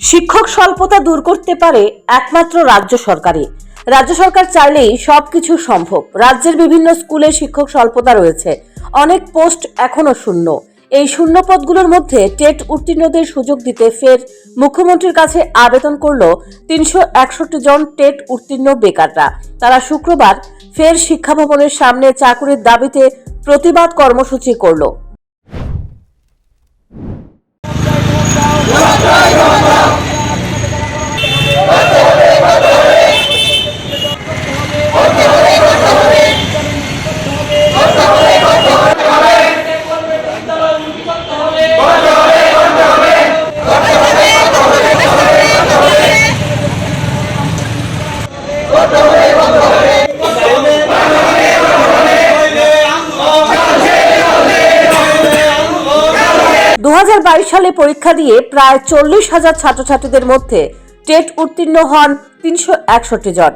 শিক্ষক স্বল্পতা দূর করতে পারে একমাত্র রাজ্য সরকারই। রাজ্য সরকার চাইলেই সবকিছু সম্ভব। রাজ্যের বিভিন্ন স্কুলে শিক্ষক স্বল্পতা রয়েছে। অনেক পোস্ট এখনও শূন্য। এই শূন্য পদগুলোর মধ্যে টেট উত্তীর্ণদের সুযোগ দিতে ফের মুখ্যমন্ত্রীর কাছে আবেদন করল তিনশো একষট্টি জন টেট উত্তীর্ণ বেকাররা। তারা শুক্রবার ফের শিক্ষা ভবনের সামনে চাকুরির দাবিতে প্রতিবাদ কর্মসূচি করল। দু হাজার বাইশ সালে পরীক্ষা দিয়ে প্রায় চল্লিশ হাজার ছাত্রছাত্রীদের মধ্যে টেট উত্তীর্ণ হন তিনশো একষট্টি জন।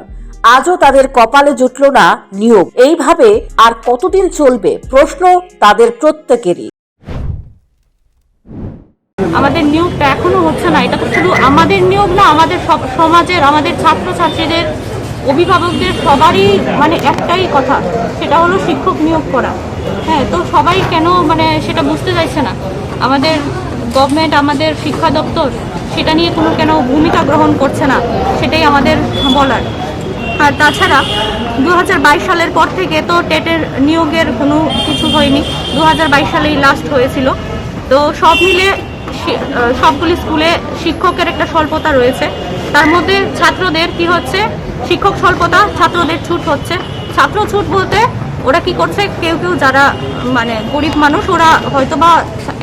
আজও তাদের কপালে জুটল না নিয়োগ। এইভাবে আর কতদিন চলবে প্রশ্ন তাদের প্রত্যেকেরই। আমাদের নিয়োগটা এখনও হচ্ছে না। এটা তো শুধু আমাদের নিয়োগ না, আমাদের সব সমাজের, আমাদের ছাত্রছাত্রীদের, অভিভাবকদের সবারই মানে একটাই কথা, সেটা হলো শিক্ষক নিয়োগ করা। হ্যাঁ তো সবাই কেন মানে সেটা বুঝতে চাইছে না। আমাদের গভর্নমেন্ট আমাদের শিক্ষা দপ্তর, সেটা নিয়ে কোনো কেন ভূমিকা গ্রহণ করছে না, সেটাই আমাদের বলার। আর তাছাড়া দু হাজার বাইশ সালের পর থেকে তো টেটের নিয়োগের কোনো কিছু হয়নি। দু হাজার বাইশ সালেই লাস্ট হয়েছিল। তো সব মিলে সবগুলি স্কুলে শিক্ষকের একটা স্বল্পতা রয়েছে। তার মধ্যে ছাত্রদের কি হচ্ছে? শিক্ষক স্বল্পতা, ছাত্রদের ছুট হচ্ছে। ছাত্র ছুট বলতে ওরা কি করছে? কেউ কেউ যারা মানে গরিব মানুষ, ওরা হয়তোবা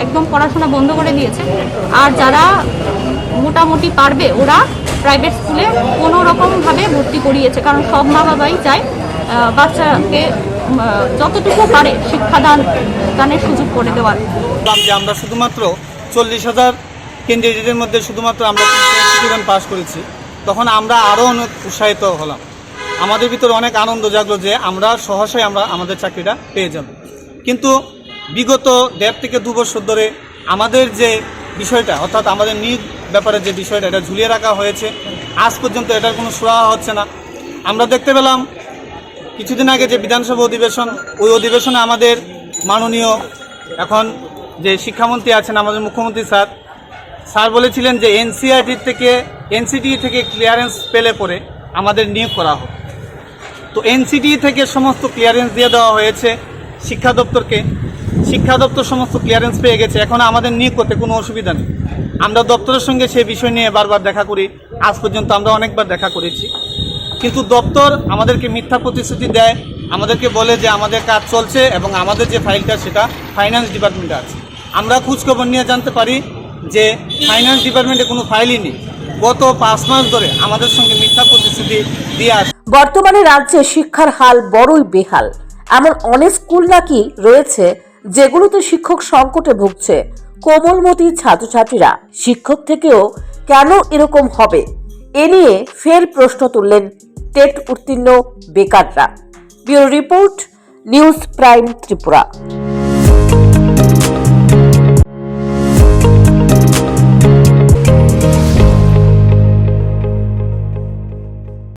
একদম পড়াশোনা বন্ধ করে দিয়েছে। আর যারা মোটামুটি পারবে, ওরা প্রাইভেট স্কুলে কোনো রকমভাবে ভর্তি করিয়েছে। কারণ সব মা বাবাই চায় বাচ্চাকে যতটুকু পারে শিক্ষাদান, দানের সুযোগ করে দেওয়ার। যে আমরা শুধুমাত্র চল্লিশ হাজার ক্যান্ডিডেটের মধ্যে শুধুমাত্র আমরা পাস করেছি, তখন আমরা আরও অনেক উৎসাহিত হলাম। আমাদের ভিতরে অনেক আনন্দ জাগলো যে আমরা সহসাই আমরা আমাদের চাকরিটা পেয়ে যাব। কিন্তু বিগত দেড় থেকে দু বছর ধরে আমাদের যে বিষয়টা, অর্থাৎ আমাদের নিয়োগ ব্যাপারে যে বিষয়টা, এটা ঝুলিয়ে রাখা হয়েছে। আজ পর্যন্ত এটার কোনো সুরাহা হচ্ছে না। আমরা দেখতে পেলাম, কিছুদিন আগে যে বিধানসভা অধিবেশন, ওই অধিবেশনে আমাদের মাননীয় এখন যে শিক্ষামন্ত্রী আছেন আমাদের মুখ্যমন্ত্রী স্যার স্যার বলেছিলেন যে এনসিআরটি থেকে, এনসিটি থেকে ক্লিয়ারেন্স পেলে পরে আমাদের নিয়োগ করা হোক। তো এনসিটি থেকে সমস্ত ক্লিয়ারেন্স দিয়ে দেওয়া হয়েছে শিক্ষা দপ্তরকে। শিক্ষা দপ্তর সমস্ত ক্লিয়ারেন্স পেয়ে গেছে। এখন আমাদের নিয়োগ করতে কোনো অসুবিধা নেই। আমরা দপ্তরের সঙ্গে সেই বিষয় নিয়ে বারবার দেখা করি। আজ পর্যন্ত আমরা অনেকবার দেখা করেছি। কিন্তু দপ্তর আমাদেরকে মিথ্যা প্রতিশ্রুতি দেয়। আমাদেরকে বলে যে আমাদের কাজ চলছে এবং আমাদের যে ফাইলটা, সেটা ফাইন্যান্স ডিপার্টমেন্টে আছে। আমরা খোঁজখবর নিয়ে জানতে পারি যে ফাইন্যান্স ডিপার্টমেন্টে কোনো ফাইলই নেই। গত পাঁচ মাস ধরে আমাদের সঙ্গে মিথ্যা প্রতিশ্রুতি দিয়ে আসছে বর্তমানে রাজ্যে শিক্ষার হাল বড়ই বেহাল। এমন অনেক স্কুল নাকি রয়েছে যেগুলোতে শিক্ষক সংকটে ভুগছে। কোমলমতি ছাত্রছাত্রীরা, শিক্ষক থেকেও কেন এরকম হবে? এ নিয়ে ফের প্রশ্ন তুললেন টেট উত্তীর্ণ বেকাররা। Bureau report, news prime Tripura.